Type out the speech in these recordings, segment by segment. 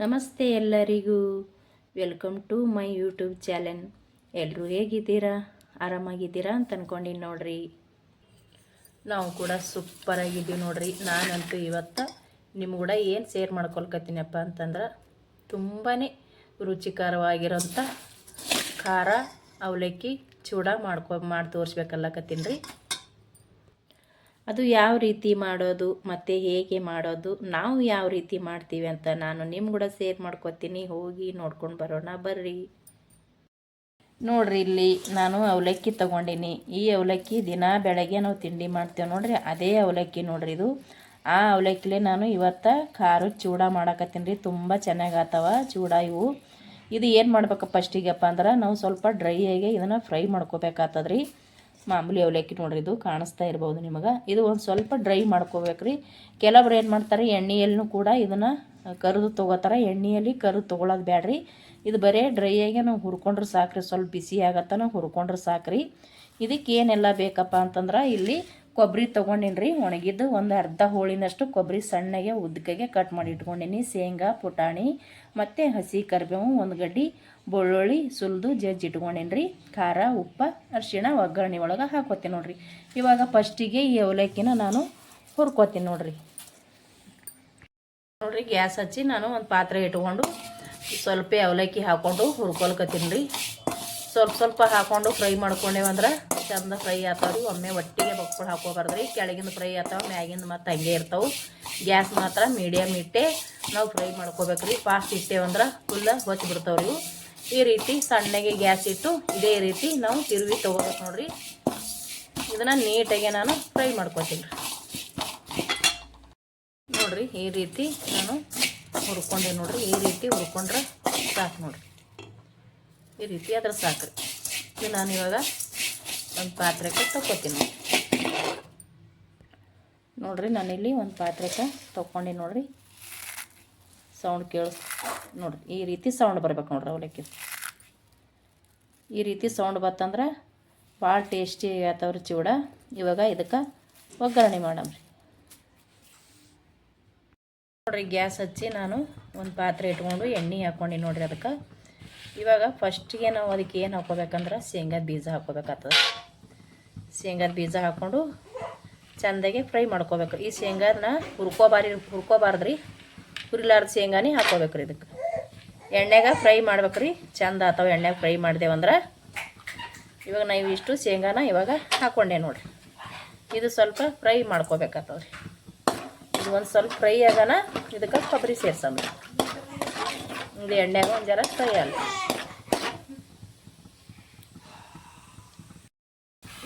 ನಮಸ್ತೆ ಎಲ್ಲರಿಗೂ. Welcome to my YouTube channel. ಎಲ್ಲರೂ ಹೇಗಿದ್ದೀರಾ? ಆರಾಮಾಗಿದ್ದೀರಾ ಅಂತ ಅಂದ್ಕೊಂಡಿನಿ ನೋಡ್ರಿ. ನಾವು ಕೂಡ ಸೂಪರಾಗಿದ್ದೀವಿ ನೋಡ್ರಿ. ನಾನಂತೂ ಇವತ್ತು ನಿಮ್ಮ ಕೂಡ ಏನು ಶೇರ್ ಮಾಡ್ಕೊಳ್ಕತ್ತೀನಪ್ಪ ಅಂತಂದ್ರೆ ತುಂಬಾ ರುಚಿಕರವಾಗಿರೋಂಥ ಖಾರ, ಅವಲಕ್ಕಿ ಚೂಡ ಮಾಡ್ಕೊ ಮಾಡಿ ತೋರಿಸ್ಬೇಕಲ್ಲಕತ್ತೀನಿ ರೀ ಅದು ಯಾವ ರೀತಿ ಮಾಡೋದು, ಮತ್ತು ಹೇಗೆ ಮಾಡೋದು, ನಾವು ಯಾವ ರೀತಿ ಮಾಡ್ತೀವಿ ಅಂತ ನಾನು ನಿಮ್ಮ ಕೂಡ ಸೇರ್ ಮಾಡ್ಕೊತೀನಿ. ಹೋಗಿ ನೋಡ್ಕೊಂಡು ಬರೋಣ, ಬರ್ರಿ. ನೋಡ್ರಿ ಇಲ್ಲಿ ನಾನು ಅವಲಕ್ಕಿ ತೊಗೊಂಡಿನಿ. ಈ ಅವಲಕ್ಕಿ ದಿನ ಬೆಳಗ್ಗೆ ನಾವು ತಿಂಡಿ ಮಾಡ್ತೇವೆ ನೋಡ್ರಿ, ಅದೇ ಅವಲಕ್ಕಿ ನೋಡ್ರಿ ಇದು. ಆ ಅವಲಕ್ಕಿಲೇ ನಾನು ಇವತ್ತು ಖಾರ ಚೂಡ ಮಾಡಕತ್ತೀನಿ ರೀ, ತುಂಬ ಚೆನ್ನಾಗಿ ಆತವ ಚೂಡ ಇವು. ಇದು ಏನು ಮಾಡ್ಬೇಕಪ್ಪ ಫಸ್ಟಿಗೆಪ್ಪ ಅಂದ್ರೆ, ನಾವು ಸ್ವಲ್ಪ ಡ್ರೈ ಆಗಿ ಇದನ್ನು ಫ್ರೈ ಮಾಡ್ಕೋಬೇಕಾಗ್ತದ್ರಿ ಮಾಮೂಲಿ ಅವಲಕ್ಕಿ ನೋಡ್ರಿ, ಇದು ಕಾಣಿಸ್ತಾ ಇರ್ಬೋದು ನಿಮಗೆ. ಇದು ಒಂದು ಸ್ವಲ್ಪ ಡ್ರೈ ಮಾಡ್ಕೋಬೇಕ್ರಿ. ಕೆಲವ್ರು ಏನು ಮಾಡ್ತಾರೆ ಎಣ್ಣೆಯಲ್ಲೂ ಕೂಡ ಇದನ್ನು ಕರಿದು ತೊಗೋತಾರೆ. ಎಣ್ಣೆಯಲ್ಲಿ ಕರಿದು ತೊಗೊಳೋದು ಬೇಡ್ರಿ ಇದು ಬರೀ ಡ್ರೈ ಆಗಿ ನಾವು ಹುರ್ಕೊಂಡ್ರೆ ಸಾಕ್ರಿ. ಸ್ವಲ್ಪ ಬಿಸಿ ಆಗತ್ತನ ಹುರ್ಕೊಂಡ್ರೆ ಸಾಕ್ರಿ. ಇದಕ್ಕೆ ಏನೆಲ್ಲ ಬೇಕಪ್ಪ ಅಂತಂದ್ರೆ ಇಲ್ಲಿ ಕೊಬ್ಬರಿ ತೊಗೊಂಡಿನಿ ಒಣಗಿದ್ದು ಒಂದು ಅರ್ಧ ಹೋಳಿನಷ್ಟು ಕೊಬ್ಬರಿ ಸಣ್ಣಗೆ ಉದ್ದಕ್ಕೆ ಕಟ್ ಮಾಡಿ ಇಟ್ಕೊಂಡಿನಿ. ಶೇಂಗಾ, ಪುಟಾಣಿ ಮತ್ತು ಹಸಿ ಕರಿಬೇವು, ಒಂದು ಗಡ್ಡಿ ಬೆಳ್ಳುಳ್ಳಿ ಸುಲಿದು ಜಜ್ಜಿ ಇಟ್ಕೊಂಡಿನಿ ಖಾರ, ಉಪ್ಪು, ಅರಿಶಿಣ, ಒಗ್ಗರಣೆ ಒಳಗೆ ಹಾಕೋತೀನಿ ನೋಡ್ರಿ. ಇವಾಗ ಫಸ್ಟಿಗೆ ಈ ಅವಲಕ್ಕಿನ ನಾನು ಹುರ್ಕೋತೀನಿ ನೋಡ್ರಿ. ನೋಡ್ರಿ, ಗ್ಯಾಸ್ ಹಚ್ಚಿ ನಾನು ಒಂದು ಪಾತ್ರೆ ಇಟ್ಕೊಂಡು ಸ್ವಲ್ಪ ಅವಲಕ್ಕಿ ಹಾಕ್ಕೊಂಡು ಹುರ್ಕೊಳ್ಕತ್ತೀನಿ ರೀ. ಸ್ವಲ್ಪ ಸ್ವಲ್ಪ ಹಾಕೊಂಡು ಫ್ರೈ ಮಾಡ್ಕೊಂಡೇವಂದ್ರೆ ಚಂದ ಫ್ರೈ ಆತಾವ್ರಿ. ಒಮ್ಮೆ ಒಟ್ಟಿಗೆ ಬಕ್ಕೊಂಡು ಹಾಕೋಬಾರ್ದು ರೀ ಕೆಳಗಿಂದ ಫ್ರೈ ಆತಾವ, ಮ್ಯಾಗಿಂದ ಮತ್ತು ಹಂಗೆ ಇರ್ತಾವೆ. ಗ್ಯಾಸ್ ಮಾತ್ರ ಮೀಡಿಯಮ್ ಇಟ್ಟೆ ನಾವು ಫ್ರೈ ಮಾಡ್ಕೋಬೇಕು ರೀ ಫಾಸ್ಟ್ ಇಟ್ಟೇವಂದ್ರೆ ಫುಲ್ಲ ಹೊಚ್ಚಿ ಬಿಡ್ತಾವ್ರಿ ಈ ರೀತಿ ಸಣ್ಣಗೆ ಗ್ಯಾಸ್ ಇಟ್ಟು ಇದೇ ರೀತಿ ನಾವು ತಿರುವಿ ತೊಗೋಬೇಕು ನೋಡ್ರಿ. ಇದನ್ನು ನೀಟಾಗಿ ನಾನು ಫ್ರೈ ಮಾಡ್ಕೊತೀನಿ. ನೋಡ್ರಿ, ಈ ರೀತಿ ನಾನು ಹುರ್ಕೊಂಡೆ ನೋಡ್ರಿ. ಈ ರೀತಿ ಹುರ್ಕೊಂಡ್ರೆ ಸಾಕು ನೋಡ್ರಿ. ಈ ರೀತಿ ಅದ್ರ ಸಾಕ್ರಿ. ಇದು ನಾನು ಇವಾಗ ಒಂದು ಪಾತ್ರೆಗೆ ತಗೋತೀನಿ ನೋಡ್ರಿ, ನಾನಿಲ್ಲಿ ಒಂದು ಪಾತ್ರೆಗೆ ತೊಗೊಂಡು ನೋಡ್ರಿ. ಸೌಂಡ್ ಕೇಳಿಸ್ ನೋಡ್ರಿ, ಈ ರೀತಿ ಸೌಂಡ್ ಬರ್ಬೇಕು ನೋಡ್ರಿ ಅವಲಕ್ಕಿ. ಈ ರೀತಿ ಸೌಂಡ್ ಬತ್ತಂದ್ರೆ ಭಾಳ ಟೇಸ್ಟಿ ಆತವ್ರಿ ಚೂಡ. ಇವಾಗ ಇದಕ್ಕೆ ಒಗ್ಗರಣೆ ಮಾಡಮ್ರಿ ನೋಡ್ರಿ, ಗ್ಯಾಸ್ ಹಚ್ಚಿ ನಾನು ಒಂದು ಪಾತ್ರೆ ಇಟ್ಕೊಂಡು ಎಣ್ಣೆ ಹಾಕ್ಕೊಂಡು ನೋಡ್ರಿ ಅದಕ್ಕೆ. ಇವಾಗ ಫಸ್ಟಿಗೆ ನಾವು ಅದಕ್ಕೆ ಏನು ಹಾಕೋಬೇಕಂದ್ರೆ ಶೇಂಗಾದ ಬೀಜ ಹಾಕೋಬೇಕಾಗ್ತದೆ ಶೇಂಗಾದ ಬೀಜ ಹಾಕ್ಕೊಂಡು ಚೆಂದಾಗೆ ಫ್ರೈ ಮಾಡ್ಕೋಬೇಕು. ಈ ಶೇಂಗಾನ ಹುರ್ಕೋಬಾರಿ, ಹುರ್ಕೋಬಾರ್ದ್ರಿ, ಹುರಿಲಾರ್ದ ಶೇಂಗಾನೇ ಹಾಕೋಬೇಕು ರೀ ಇದಕ್ಕೆ ಎಣ್ಣೆಗೆ ಫ್ರೈ ಮಾಡ್ಬೇಕು ರೀ ಚಂದ ಆತಾವ ಎಣ್ಣೆಗೆ ಫ್ರೈ ಮಾಡ್ದೇವಂದ್ರೆ ಇವಾಗ ನಾವು ಇಷ್ಟು ಶೇಂಗಾನ ಇವಾಗ ಹಾಕ್ಕೊಂಡೆ ನೋಡಿರಿ. ಇದು ಸ್ವಲ್ಪ ಫ್ರೈ ಮಾಡ್ಕೋಬೇಕಾಗ್ತವ್ರಿ. ಇದು ಒಂದು ಸ್ವಲ್ಪ ಫ್ರೈ ಆಗೋಣ ಇದಕ್ಕೆ ಕೊಬ್ಬರಿ ಸೇರ್ಸಂಬ್ರಿ. ಇದು ಎಣ್ಣೆಗ ಒಂದು ಜರ ಫ್ರೈ ಅಲ್ಲ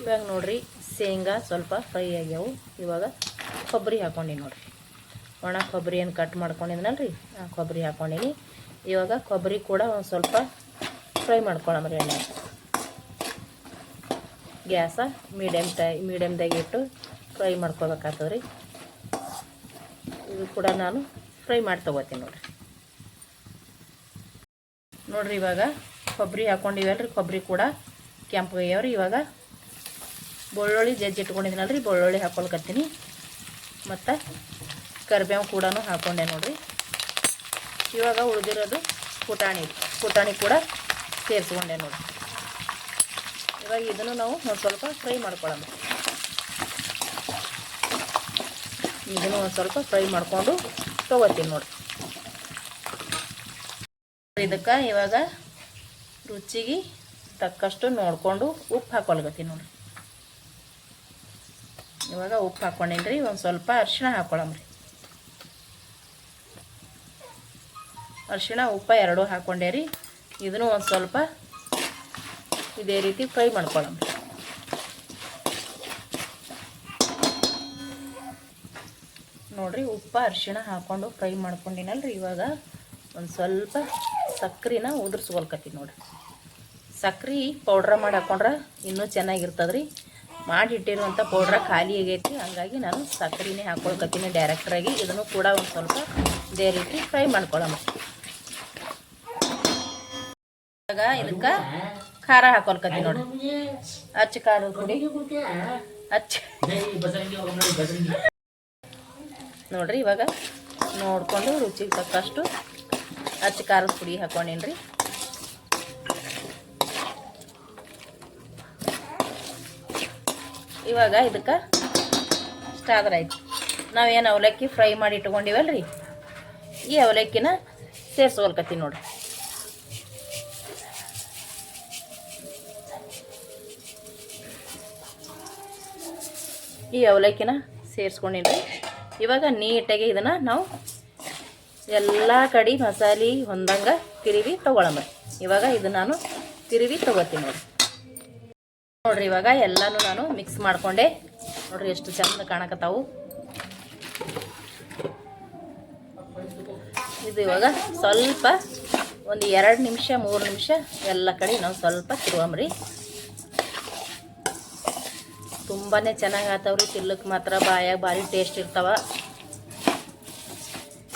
ಇವಾಗ ನೋಡ್ರಿ, ಶೇಂಗಾ ಸ್ವಲ್ಪ ಫ್ರೈ ಆಗ್ಯಾವು. ಇವಾಗ ಕೊಬ್ಬರಿ ಹಾಕ್ಕೊಂಡಿ ನೋಡ್ರಿ. ಒಣ ಕೊಬ್ಬರಿ ಏನು ಕಟ್ ಮಾಡ್ಕೊಂಡಿದ್ನಲ್ಲ ರೀ ಆ ಕೊಬ್ಬರಿ ಹಾಕೊಂಡಿನಿ. ಇವಾಗ ಕೊಬ್ಬರಿ ಕೂಡ ಒಂದು ಸ್ವಲ್ಪ ಫ್ರೈ ಮಾಡ್ಕೊಳಮ್ರಿ ಎಣ್ಣೆ. ಗ್ಯಾಸ ಮೀಡಿಯಮ್ ಟೈ ಮೀಡಿಯಮ್ದಾಗ ಇಟ್ಟು ಫ್ರೈ ಮಾಡ್ಕೋಬೇಕಾಗ್ತದ್ರಿ ಇದು ಕೂಡ ನಾನು ಫ್ರೈ ಮಾಡಿ ತೊಗೋತೀನಿ ನೋಡಿರಿ. ನೋಡ್ರಿ ಇವಾಗ ಕೊಬ್ಬರಿ ಹಾಕ್ಕೊಂಡಿವಲ್ರಿ ಕೊಬ್ಬರಿ ಕೂಡ ಕೆಂಪು ಆಗ್ಯಾವ್ರಿ ಇವಾಗ ಬೆಳ್ಳುಳ್ಳಿ ಜಜ್ಜಿ ಇಟ್ಕೊಂಡಿದ್ದೀನಲ್ಲ ರೀ ಬೆಳ್ಳುಳ್ಳಿ ಹಾಕೊಳ್ಕತ್ತೀನಿ. ಮತ್ತು ಕರಿಬೇವು ಕೂಡ ಹಾಕ್ಕೊಂಡೆ ನೋಡ್ರಿ. ಇವಾಗ ಉಳಿದಿರೋದು ಪುಟಾಣಿ ಪುಟಾಣಿ ಕೂಡ ಸೇರಿಸ್ಕೊಂಡೆ ನೋಡಿ ಇವಾಗ ಇದನ್ನು ನಾವು ಒಂದು ಸ್ವಲ್ಪ ಫ್ರೈ ಮಾಡ್ಕೊಳ್ಳೋಣ. ಇದನ್ನು ಒಂದು ಸ್ವಲ್ಪ ಫ್ರೈ ಮಾಡಿಕೊಂಡು ತೊಗೋತೀನಿ ನೋಡಿ ಇದಕ್ಕೆ ಇವಾಗ ರುಚಿಗೆ ತಕ್ಕಷ್ಟು ನೋಡಿಕೊಂಡು ಉಪ್ಪು ಹಾಕೊಳ್ಗತ್ತೀನಿ ನೋಡಿರಿ. ಇವಾಗ ಉಪ್ಪು ಹಾಕ್ಕೊಂಡೇನಿ ರೀ ಒಂದು ಸ್ವಲ್ಪ ಅರಿಶಿಣ ಹಾಕ್ಕೊಳಮ್ರಿ ಅರಿಶಿಣ, ಉಪ್ಪು ಎರಡೂ ಹಾಕೊಂಡೆ ರೀ ಇದನ್ನು ಒಂದು ಸ್ವಲ್ಪ ಇದೇ ರೀತಿ ಫ್ರೈ ಮಾಡ್ಕೊಳಮ್ರಿ. ನೋಡಿರಿ, ಉಪ್ಪು ಅರಿಶಿಣ ಹಾಕ್ಕೊಂಡು ಫ್ರೈ ಮಾಡ್ಕೊಂಡಿನಲ್ರಿ ಇವಾಗ. ಒಂದು ಸ್ವಲ್ಪ ಸಕ್ರೆನ ಉದುರ್ಸ್ಕೊಳ್ಕತ್ತೀವಿ ನೋಡಿರಿ. ಸಕ್ರೆ ಪೌಡ್ರ ಮಾಡಿ ಹಾಕೊಂಡ್ರೆ ಇನ್ನೂ ಚೆನ್ನಾಗಿರ್ತದೆ ರೀ ಮಾಡಿಟ್ಟಿರುವಂಥ ಪೌಡ್ರ ಖಾಲಿ ಆಗೈತಿ. ಹಂಗಾಗಿ ನಾನು ಸಕ್ಕರೆನೇ ಹಾಕ್ಕೊಳ್ಕತ್ತೀನಿ ಡೈರೆಕ್ಟ್ರಾಗಿ ಇದನ್ನು ಕೂಡ ಒಂದು ಸ್ವಲ್ಪ ಇದೇ ರೀತಿ ಫ್ರೈ ಮಾಡ್ಕೊಳ್ಳೋಣ. ಇವಾಗ ಇದಕ್ಕೆ ಖಾರ ಹಾಕೊಳ್ಕತ್ತೀನಿ ನೋಡಿ ಅಚ್ಚ ಖಾರ ಪುಡಿ. ಅಚ್ಚ. ನೋಡ್ರಿ ಇವಾಗ ನೋಡಿಕೊಂಡು ರುಚಿಗೆ ತಕ್ಕಷ್ಟು ಹಚ್ಚ ಖಾರದ ಪುಡಿ ಹಾಕ್ಕೊಂಡಿನ್ರಿ ಇವಾಗ ಇದಕ್ಕೆ ಇಷ್ಟ ಆಯ್ತು. ನಾವೇನು ಅವಲಕ್ಕಿ ಫ್ರೈ ಮಾಡಿ ಇಟ್ಕೊಂಡಿವಲ್ರಿ? ಈ ಅವಲಕ್ಕಿನ ಸೇರ್ಸ್ಕೊಳ್ಕತ್ತೀನಿ ನೋಡ್ರಿ. ಈ ಅವಲಕ್ಕಿನ ಸೇರಿಸ್ಕೊಂಡಿನ್ರಿ. ಇವಾಗ ನೀಟಾಗಿ ಇದನ್ನು ನಾವು ಎಲ್ಲ ಕಡೆ ಮಸಾಲೆ ಹೊಂದಂಗೆ ತಿರುವಿ ತೊಗೊಳಮ್ಮ ಇವಾಗ ಇದು ನಾನು ತಿರುವಿ ತೊಗೋತೀನಿ ನೋಡಿ. ನೋಡ್ರಿ, ಇವಾಗ ಎಲ್ಲನೂ ನಾನು ಮಿಕ್ಸ್ ಮಾಡಿಕೊಂಡೆ. ನೋಡ್ರಿ ಎಷ್ಟು ಚಂದ ಕಾಣಕತ್ತಾವು. ಇದು ಇವಾಗ ಸ್ವಲ್ಪ ಒಂದು ಎರಡು ನಿಮಿಷ, ಮೂರು ನಿಮಿಷ ಎಲ್ಲ ಕಡೆ ನಾವು ಸ್ವಲ್ಪ ತಿರುವಮ್ರಿ. ತುಂಬಾ ಚೆನ್ನಾಗಿ ಆತವ್ರಿ ತಿಲ್ಲಕ್ಕೆ ಮಾತ್ರ ಬಾಯಾಗ ಭಾರಿ ಟೇಸ್ಟ್ ಇರ್ತಾವ.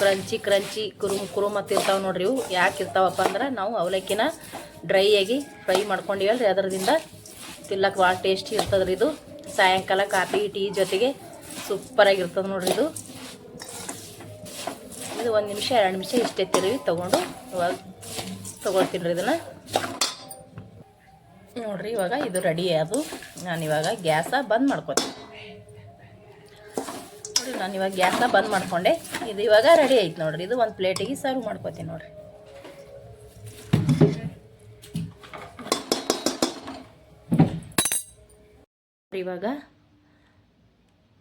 ಕ್ರಂಚಿ ಕ್ರಂಚಿ ಕುರುಮ್ ಕುರುಮ್ ಇರ್ತಾವೆ ನೋಡ್ರಿ ಇವು. ಯಾಕೆ ಇರ್ತಾವಪ್ಪ ಅಂದ್ರೆ ನಾವು ಅವಲಕ್ಕಿನ ಡ್ರೈ ಆಗಿ ಫ್ರೈ ಮಾಡ್ಕೊಂಡಿವಲ್ರಿ ಅದರದಿಂದ ತಿಲ್ಲಕ್ಕೆ ಭಾಳ ಟೇಸ್ಟಿ ಇರ್ತದ್ರಿ ಇದು. ಸಾಯಂಕಾಲ ಕಾಫಿ ಟೀ ಜೊತೆಗೆ ಸೂಪರಾಗಿರ್ತದೆ ನೋಡ್ರಿ ಇದು. ಇದು ಒಂದು ನಿಮಿಷ, ಎರಡು ನಿಮಿಷ ಇಷ್ಟೇ ತಿರುವಿ ತೊಗೊಂಡು ಇವಾಗ ತೊಗೊಳ್ತೀನಿ ರೀ ಇದನ್ನು. ನೋಡ್ರಿ ಇವಾಗ ಇದು ರೆಡಿ ಅದು. ನಾನು ಇವಾಗ ಗ್ಯಾಸ ಬಂದ್ ಮಾಡ್ಕೊತೀನಿ. ನಾನು ಇವಾಗ ಗ್ಯಾಸ್ನ ಬಂದ್ ಮಾಡಿಕೊಂಡೆ. ಇದು ಇವಾಗ ರೆಡಿ ಐತೆ ನೋಡ್ರಿ. ಇದು ಒಂದು ಪ್ಲೇಟಿಗೆ ಸರ್ವ್ ಮಾಡ್ಕೋತೀನಿ ನೋಡ್ರಿ. ಇವಾಗ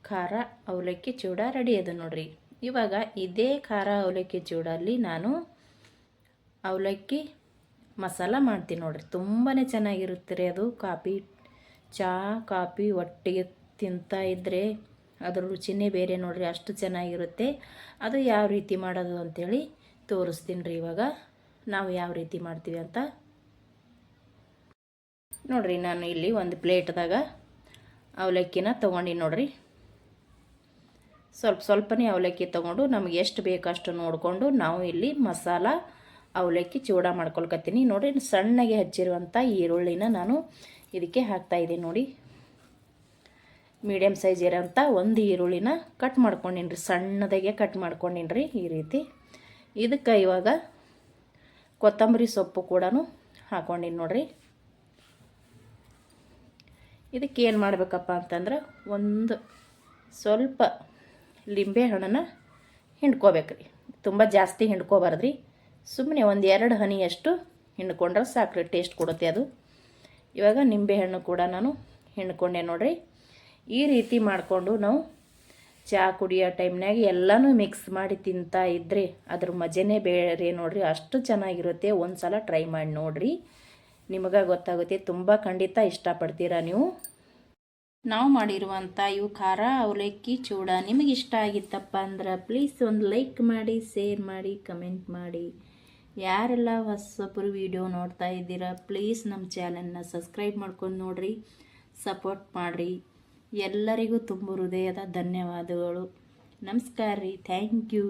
ಖಾರ ಅವಲಕ್ಕಿ ಚೂಡ ರೆಡಿ ಅದ ನೋಡ್ರಿ. ಇವಾಗ ಇದೇ ಖಾರ ಅವಲಕ್ಕಿ ಚೂಡಲ್ಲಿ ನಾನು ಅವಲಕ್ಕಿ ಮಸಾಲ ಮಾಡ್ತೀನಿ ನೋಡ್ರಿ. ತುಂಬಾ ಚೆನ್ನಾಗಿರುತ್ತೆ ರೀ ಅದು. ಕಾಫಿ ಚಹಾ ಕಾಫಿ ಒಟ್ಟಿಗೆ ತಿಂತಾ ಇದ್ದರೆ ಅದ್ರ ರುಚಿನೇ ಬೇರೆ ನೋಡ್ರಿ, ಅಷ್ಟು ಚೆನ್ನಾಗಿರುತ್ತೆ. ಅದು ಯಾವ ರೀತಿ ಮಾಡೋದು ಅಂಥೇಳಿ ತೋರಿಸ್ತೀನಿ ರೀ ಇವಾಗ. ನಾವು ಯಾವ ರೀತಿ ಮಾಡ್ತೀವಿ ಅಂತ. ನೋಡ್ರಿ, ನಾನು ಇಲ್ಲಿ ಒಂದು ಪ್ಲೇಟ್ದಾಗ ಅವಲಕ್ಕಿನ ತೊಗೊಂಡಿನಿ ನೋಡ್ರಿ. ಸ್ವಲ್ಪ ಸ್ವಲ್ಪನೇ ಅವಲಕ್ಕಿ ತೊಗೊಂಡು ನಮಗೆ ಎಷ್ಟು ಬೇಕಷ್ಟು ನೋಡಿಕೊಂಡು ನಾವು ಇಲ್ಲಿ ಮಸಾಲ, ಅವಲಕ್ಕಿ ಚೂಡ ಮಾಡ್ಕೊಳ್ಕತ್ತೀನಿ. ನೋಡಿ ಸಣ್ಣಗೆ ಹಚ್ಚಿರುವಂಥ ಈರುಳ್ಳಿನ ನಾನು ಇದಕ್ಕೆ ಹಾಕ್ತಾಯಿದ್ದೀನಿ ನೋಡಿ. ಮೀಡಿಯಮ್ ಸೈಜ್ ಇರೋಂಥ ಒಂದು ಈರುಳ್ಳಿನ ಕಟ್ ಮಾಡ್ಕೊಂಡಿನಿ ರೀ ಸಣ್ಣದಾಗೆ ಕಟ್ ಮಾಡ್ಕೊಂಡಿನಿ ರೀ ಈ ರೀತಿ. ಇದಕ್ಕೆ ಇವಾಗ ಕೊತ್ತಂಬರಿ ಸೊಪ್ಪು ಕೂಡ ಹಾಕೊಂಡಿನಿ ನೋಡಿರಿ. ಇದಕ್ಕೆ ಏನು ಮಾಡಬೇಕಪ್ಪ ಅಂತಂದ್ರೆ ಒಂದು ಸ್ವಲ್ಪ ಲಿಂಬೆ ಹಣ್ಣನ್ನು ಹಿಂಡ್ಕೋಬೇಕು ರೀ ತುಂಬ ಜಾಸ್ತಿ ಹಿಂಡ್ಕೋಬಾರ್ದು ರೀ ಸುಮ್ಮನೆ ಒಂದು ಎರಡು ಹನಿಯಷ್ಟು ಹಿಂಡ್ಕೊಂಡ್ರೆ ಸಾಕ್ರಿ, ಟೇಸ್ಟ್ ಕೊಡುತ್ತೆ ಅದು. ಇವಾಗ ನಿಂಬೆಹಣ್ಣು ಕೂಡ ನಾನು ಹಿಂಡ್ಕೊಂಡೆ ನೋಡ್ರಿ. ಈ ರೀತಿ ಮಾಡಿಕೊಂಡು ನಾವು ಚಹಾ ಕುಡಿಯೋ ಟೈಮ್ನಾಗ ಎಲ್ಲನೂ ಮಿಕ್ಸ್ ಮಾಡಿ ತಿಂತಾ ಇದ್ದರೆ ಅದ್ರ ಮಜನೇ ಬೇರೆ ನೋಡ್ರಿ, ಅಷ್ಟು ಚೆನ್ನಾಗಿರುತ್ತೆ. ಒಂದು ಸಲ ಟ್ರೈ ಮಾಡಿ ನೋಡಿರಿ. ನಿಮಗೆ ಗೊತ್ತಾಗುತ್ತೆ, ತುಂಬ ಖಂಡಿತ ಇಷ್ಟಪಡ್ತೀರಾ ನೀವು? ನಾವು ಮಾಡಿರುವಂಥ ಇವು ಖಾರ, ಅವಲಕ್ಕಿ, ಚೂಡ ನಿಮಗೆ ಇಷ್ಟ ಆಗಿತ್ತಪ್ಪ ಅಂದ್ರೆ ಪ್ಲೀಸ್ ಒಂದು ಲೈಕ್ ಮಾಡಿ ಶೇರ್ ಮಾಡಿ ಕಮೆಂಟ್ ಮಾಡಿ. ಯಾರೆಲ್ಲ ಹೊಸೊಬ್ಬರು ವಿಡಿಯೋ ನೋಡ್ತಾ ಇದ್ದೀರಾ ಪ್ಲೀಸ್ ನಮ್ಮ ಚಾನಲ್ನ ಸಬ್ಸ್ಕ್ರೈಬ್ ಮಾಡ್ಕೊಂಡು ನೋಡಿರಿ ಸಪೋರ್ಟ್ ಮಾಡಿರಿ. ಎಲ್ಲರಿಗೂ ತುಂಬ ಹೃದಯದ ಧನ್ಯವಾದಗಳು. ನಮಸ್ಕಾರ ರೀ. Thank you.